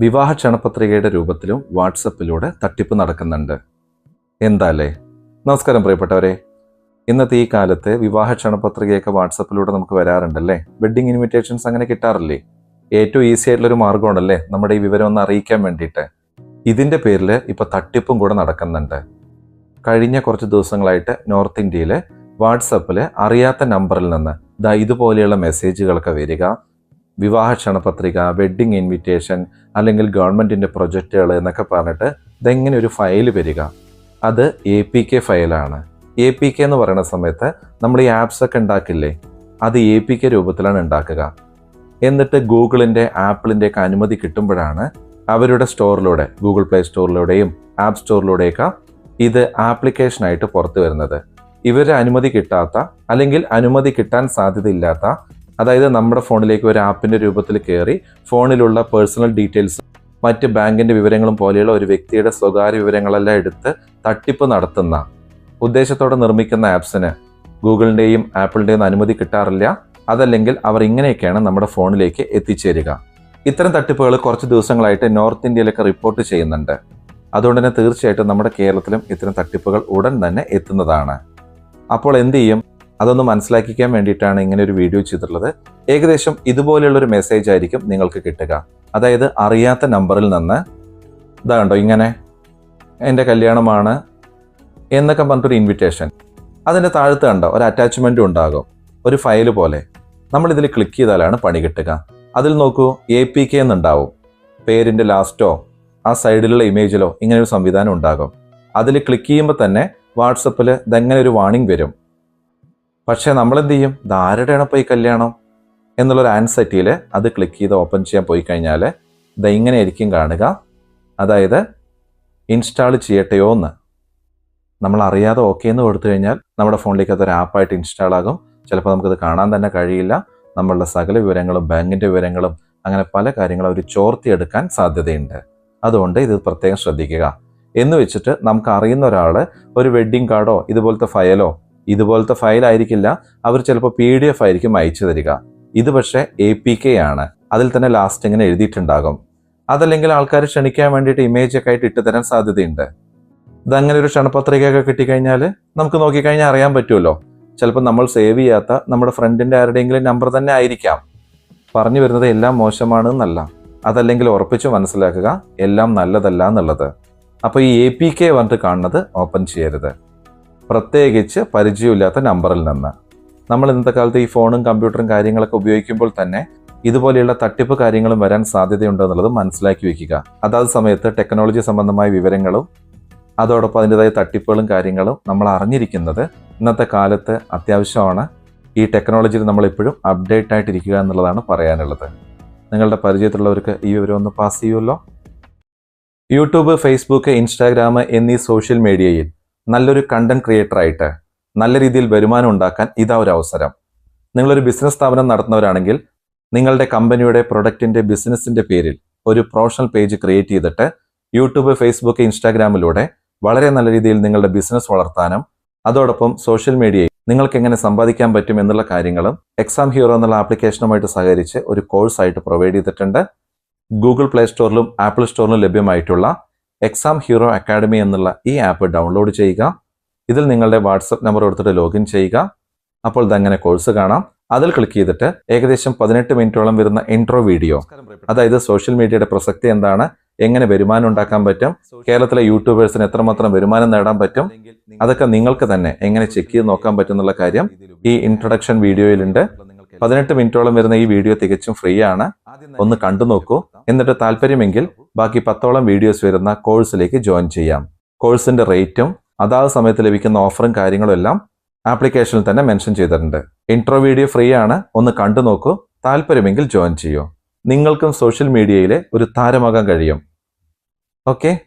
വിവാഹ ക്ഷണപത്രികയുടെ രൂപത്തിലും വാട്സപ്പിലൂടെ തട്ടിപ്പ് നടക്കുന്നുണ്ട്. എന്താല്ലേ? നമസ്കാരം പ്രിയപ്പെട്ടവരെ. ഇന്നത്തെ ഈ കാലത്ത് വിവാഹ ക്ഷണപത്രികയൊക്കെ വാട്സപ്പിലൂടെ നമുക്ക് വരാറുണ്ടല്ലേ? വെഡിങ് ഇൻവിറ്റേഷൻസ് അങ്ങനെ കിട്ടാറില്ലേ? ഏറ്റവും ഈസി ആയിട്ടുള്ള ഒരു മാർഗമാണല്ലേ നമ്മുടെ ഈ വിവരം ഒന്ന് അറിയിക്കാൻ വേണ്ടിയിട്ട്. ഇതിന്റെ പേരിൽ ഇപ്പോൾ തട്ടിപ്പും കൂടെ നടക്കുന്നുണ്ട്. കഴിഞ്ഞ കുറച്ച് ദിവസങ്ങളായിട്ട് നോർത്ത് ഇന്ത്യയിൽ വാട്സപ്പിൽ അറിയാത്ത നമ്പറിൽ നിന്ന് ദാ ഇതുപോലെയുള്ള മെസ്സേജുകളൊക്കെ വരിക വിവാഹ ക്ഷണപത്രിക വെഡ്ഡിങ് ഇൻവിറ്റേഷൻ അല്ലെങ്കിൽ ഗവൺമെന്റിന്റെ പ്രൊജക്റ്റുകൾ എന്നൊക്കെ പറഞ്ഞിട്ട് ഇതെങ്ങനെ ഒരു ഫയൽ വരിക? അത് എ പി കെ ഫയലാണ് എ പി കെ എന്ന് പറയുന്ന സമയത്ത് നമ്മൾ ഈ ആപ്സൊക്കെ ഉണ്ടാക്കില്ലേ? അത് എ പി കെ രൂപത്തിലാണ് ഉണ്ടാക്കുക. എന്നിട്ട് ഗൂഗിളിന്റെ ആപ്പിളിന്റെ ഒക്കെ അനുമതി കിട്ടുമ്പോഴാണ് അവരുടെ സ്റ്റോറിലൂടെ ഗൂഗിൾ പ്ലേ സ്റ്റോറിലൂടെയും ആപ്പ് സ്റ്റോറിലൂടെയൊക്കെ ഇത് ആപ്ലിക്കേഷനായിട്ട് പുറത്തു വരുന്നത്. ഇവരുടെ അനുമതി കിട്ടാത്ത അല്ലെങ്കിൽ അനുമതി കിട്ടാൻ സാധ്യതയില്ലാത്ത അതായത് നമ്മുടെ ഫോണിലേക്ക് ഒരു ആപ്പിന്റെ രൂപത്തിൽ കയറി ഫോണിലുള്ള പേഴ്സണൽ ഡീറ്റെയിൽസ് മറ്റ് ബാങ്കിന്റെ വിവരങ്ങളും പോലെയുള്ള ഒരു വ്യക്തിയുടെ സ്വകാര്യ വിവരങ്ങളെല്ലാം എടുത്ത് തട്ടിപ്പ് നടത്തുന്ന ഉദ്ദേശത്തോടെ നിർമ്മിക്കുന്ന ആപ്സിന് ഗൂഗിളിന്റെയും ആപ്പിളിന്റെയും അനുമതി കിട്ടാറില്ല. അതല്ലെങ്കിൽ അവർ ഇങ്ങനെയൊക്കെയാണ് നമ്മുടെ ഫോണിലേക്ക് എത്തിച്ചേരുക. ഇത്തരം തട്ടിപ്പുകൾ കുറച്ച് ദിവസങ്ങളായിട്ട് നോർത്ത് ഇന്ത്യയിലൊക്കെ റിപ്പോർട്ട് ചെയ്യുന്നുണ്ട്. അതുകൊണ്ട് തന്നെ തീർച്ചയായിട്ടും നമ്മുടെ കേരളത്തിലും ഇത്തരം തട്ടിപ്പുകൾ ഉടൻ തന്നെ എത്തുന്നതാണ്. അപ്പോൾ എന്ത് ചെയ്യും? അതൊന്ന് മനസ്സിലാക്കിക്കാൻ വേണ്ടിയിട്ടാണ് ഇങ്ങനെ ഒരു വീഡിയോ ചെയ്തിട്ടുള്ളത്. ഏകദേശം ഇതുപോലെയുള്ള ഒരു മെസ്സേജ് ആയിരിക്കും നിങ്ങൾക്ക് കിട്ടുക. അതായത് അറിയാത്ത നമ്പറിൽ നിന്ന് ഇതാ കണ്ടോ ഇങ്ങനെ എന്റെ കല്യാണമാണ് എന്നൊക്കെ പറഞ്ഞിട്ടൊരു ഇൻവിറ്റേഷൻ അതിന്റെ താഴത്ത് കണ്ടോ ഒരു അറ്റാച്ച്മെന്റും ഉണ്ടാകും ഒരു ഫയൽ പോലെ. നമ്മളിതിൽ ക്ലിക്ക് ചെയ്താലാണ് പണി കിട്ടുക. അതിൽ നോക്കൂ എ പി കെ എന്നുണ്ടാവും. പേരിന്റെ ലാസ്റ്റോ ആ സൈഡിലുള്ള ഇമേജിലോ ഇങ്ങനെ ഒരു സംവിധാനം ഉണ്ടാകും. അതിൽ ക്ലിക്ക് ചെയ്യുമ്പോൾ തന്നെ വാട്സപ്പിൽ ഇതെങ്ങനെ ഒരു വാണിംഗ് വരും. പക്ഷേ നമ്മൾ എന്ത് ചെയ്യും ഇതാരുടെയാണ് പോയി കല്യാണം? എന്നുള്ളൊരു ആൻസൈറ്റിയിൽ അത് ക്ലിക്ക് ചെയ്ത് ഓപ്പൺ ചെയ്യാൻ പോയി കഴിഞ്ഞാൽ ഇത് ഇങ്ങനെ ആയിരിക്കും കാണുക. അതായത് ഇൻസ്റ്റാൾ ചെയ്യട്ടെയോ എന്ന്. നമ്മൾ അറിയാതെ ഓക്കെ എന്ന് കൊടുത്തു കഴിഞ്ഞാൽ നമ്മുടെ ഫോണിലേക്ക് അതൊരു ആപ്പായിട്ട് ഇൻസ്റ്റാൾ ആകും. ചിലപ്പോൾ നമുക്കത് കാണാൻ തന്നെ കഴിയില്ല. നമ്മളുടെ സകല വിവരങ്ങളും ബാങ്കിന്റെ വിവരങ്ങളും അങ്ങനെ പല കാര്യങ്ങളും അവർ ചോർത്തിയെടുക്കാൻ സാധ്യതയുണ്ട്. അതുകൊണ്ട് ഇത് പ്രത്യേകം ശ്രദ്ധിക്കുക. എന്ന് വെച്ചിട്ട് നമുക്ക് അറിയുന്ന ഒരാൾ ഒരു വെഡ്ഡിംഗ് കാർഡോ ഇതുപോലത്തെ ഫയലോ ഇതുപോലത്തെ ഫയൽ ആയിരിക്കില്ല. അവർ ചിലപ്പോൾ പി ഡി എഫ് ആയിരിക്കും അയച്ചു തരിക. ഇത് പക്ഷേ എ പി കെ ആണ്. അതിൽ തന്നെ ലാസ്റ്റ് ഇങ്ങനെ എഴുതിയിട്ടുണ്ടാകും. അതല്ലെങ്കിൽ ആൾക്കാർ ക്ഷണിക്കാൻ വേണ്ടിയിട്ട് ഇമേജ് ഒക്കെ ആയിട്ട് ഇട്ടുതരാൻ സാധ്യതയുണ്ട്. ഇതങ്ങനെ ഒരു ക്ഷണപത്രികയൊക്കെ കിട്ടിക്കഴിഞ്ഞാൽ നമുക്ക് നോക്കിക്കഴിഞ്ഞാൽ അറിയാൻ പറ്റുമല്ലോ. ചിലപ്പോൾ നമ്മൾ സേവ് ചെയ്യാത്ത നമ്മുടെ ഫ്രണ്ടിന്റെ ആരുടെയെങ്കിലും നമ്പർ തന്നെ ആയിരിക്കാം. പറഞ്ഞു വരുന്നത് എല്ലാം മോശമാണ് എന്നല്ല. അതല്ലെങ്കിൽ ഉറപ്പിച്ച് മനസ്സിലാക്കുക എല്ലാം നല്ലതല്ല എന്നുള്ളത്. അപ്പോൾ ഈ എ പി കെ പറഞ്ഞിട്ട് കാണുന്നത് ഓപ്പൺ ചെയ്യരുത്. പ്രത്യേകിച്ച് പരിചയമില്ലാത്ത നമ്പറിൽ നിന്ന്. നമ്മൾ ഇന്നത്തെ കാലത്ത് ഈ ഫോണും കമ്പ്യൂട്ടറും കാര്യങ്ങളൊക്കെ ഉപയോഗിക്കുമ്പോൾ തന്നെ ഇതുപോലെയുള്ള തട്ടിപ്പ് കാര്യങ്ങളും വരാൻ സാധ്യതയുണ്ടെന്നുള്ളത് മനസ്സിലാക്കി വെക്കുക. അതാത് സമയത്ത് ടെക്നോളജി സംബന്ധമായ വിവരങ്ങളും അതോടൊപ്പം അതിന്റെതായ തട്ടിപ്പുകളും കാര്യങ്ങളും നമ്മൾ അറിഞ്ഞിരിക്കുന്നത് ഇന്നത്തെ കാലത്ത് അത്യാവശ്യമാണ്. ഈ ടെക്നോളജിയിൽ നമ്മൾ എപ്പോഴും അപ്ഡേറ്റ് ആയിട്ടിരിക്കുക എന്നുള്ളതാണ് പറയാനുള്ളത്. നിങ്ങളുടെ പരിചയത്തിലുള്ളവർക്ക് ഈ വിവരം ഒന്ന് പാസ് ചെയ്യുമല്ലോ. യൂട്യൂബ് ഫേസ്ബുക്ക് ഇൻസ്റ്റാഗ്രാം എന്നീ സോഷ്യൽ മീഡിയയിൽ നല്ലൊരു കണ്ടന്റ് ക്രിയേറ്റർ ആയിട്ട് നല്ല രീതിയിൽ വരുമാനം ഉണ്ടാക്കാൻ ഇതാ ഒരു അവസരം. നിങ്ങളൊരു ബിസിനസ് സ്ഥാപനം നടത്തുന്നവരാണെങ്കിൽ നിങ്ങളുടെ കമ്പനിയുടെ പ്രൊഡക്റ്റിന്റെ ബിസിനസിന്റെ പേരിൽ ഒരു പ്രൊഫഷണൽ പേജ് ക്രിയേറ്റ് ചെയ്തിട്ട് യൂട്യൂബ് ഫേസ്ബുക്ക് ഇൻസ്റ്റാഗ്രാമിലൂടെ വളരെ നല്ല രീതിയിൽ നിങ്ങളുടെ ബിസിനസ് വളർത്താനും അതോടൊപ്പം സോഷ്യൽ മീഡിയയിൽ നിങ്ങൾക്ക് എങ്ങനെ സമ്പാദിക്കാൻ പറ്റും എന്നുള്ള കാര്യങ്ങളും എക്സാം ഹീറോ എന്നുള്ള ആപ്ലിക്കേഷനുമായിട്ട് സഹകരിച്ച് ഒരു കോഴ്സായിട്ട് പ്രൊവൈഡ് ചെയ്തിട്ടുണ്ട്. ഗൂഗിൾ പ്ലേ സ്റ്റോറിലും ആപ്പിൾ സ്റ്റോറിലും ലഭ്യമായിട്ടുള്ള എക്സാം ഹീറോ അക്കാഡമി എന്നുള്ള ഈ ആപ്പ് ഡൗൺലോഡ് ചെയ്യുക. ഇതിൽ നിങ്ങളുടെ വാട്സപ്പ് നമ്പർ കൊടുത്തിട്ട് ലോഗിൻ ചെയ്യുക. അപ്പോൾ ഇതങ്ങനെ കോഴ്സ് കാണാം. അതിൽ ക്ലിക്ക് ചെയ്തിട്ട് ഏകദേശം പതിനെട്ട് മിനിറ്റോളം വരുന്ന ഇൻട്രോ വീഡിയോ അതായത് സോഷ്യൽ മീഡിയയുടെ പ്രസക്തി എന്താണ്? എങ്ങനെ വരുമാനം ഉണ്ടാക്കാൻ പറ്റും? കേരളത്തിലെ യൂട്യൂബേഴ്സിന് എത്രമാത്രം വരുമാനം നേടാൻ പറ്റും? അതൊക്കെ നിങ്ങൾക്ക് തന്നെ എങ്ങനെ ചെക്ക് ചെയ്ത് നോക്കാൻ പറ്റും എന്നുള്ള കാര്യം ഈ ഇൻട്രൊഡക്ഷൻ വീഡിയോയിലുണ്ട് പതിനെട്ട് മിനിറ്റോളം വരുന്ന ഈ വീഡിയോ തികച്ചും ഫ്രീ ആണ്. ഒന്ന് കണ്ടു നോക്കൂ. എന്നിട്ട് താല്പര്യമെങ്കിൽ ബാക്കി പത്തോളം വീഡിയോസ് വരുന്ന കോഴ്സിലേക്ക് ജോയിൻ ചെയ്യാം. കോഴ്സിന്റെ റേറ്റും അതാത് സമയത്ത് ലഭിക്കുന്ന ഓഫറും കാര്യങ്ങളും എല്ലാം ആപ്ലിക്കേഷനിൽ തന്നെ മെൻഷൻ ചെയ്തിട്ടുണ്ട്. ഇൻട്രോ വീഡിയോ ഫ്രീ ആണ്. ഒന്ന് കണ്ടു നോക്കൂ. താല്പര്യമെങ്കിൽ ജോയിൻ ചെയ്യൂ. നിങ്ങൾക്കും സോഷ്യൽ മീഡിയയിലെ ഒരു താരമാകാൻ കഴിയും. ഓക്കെ?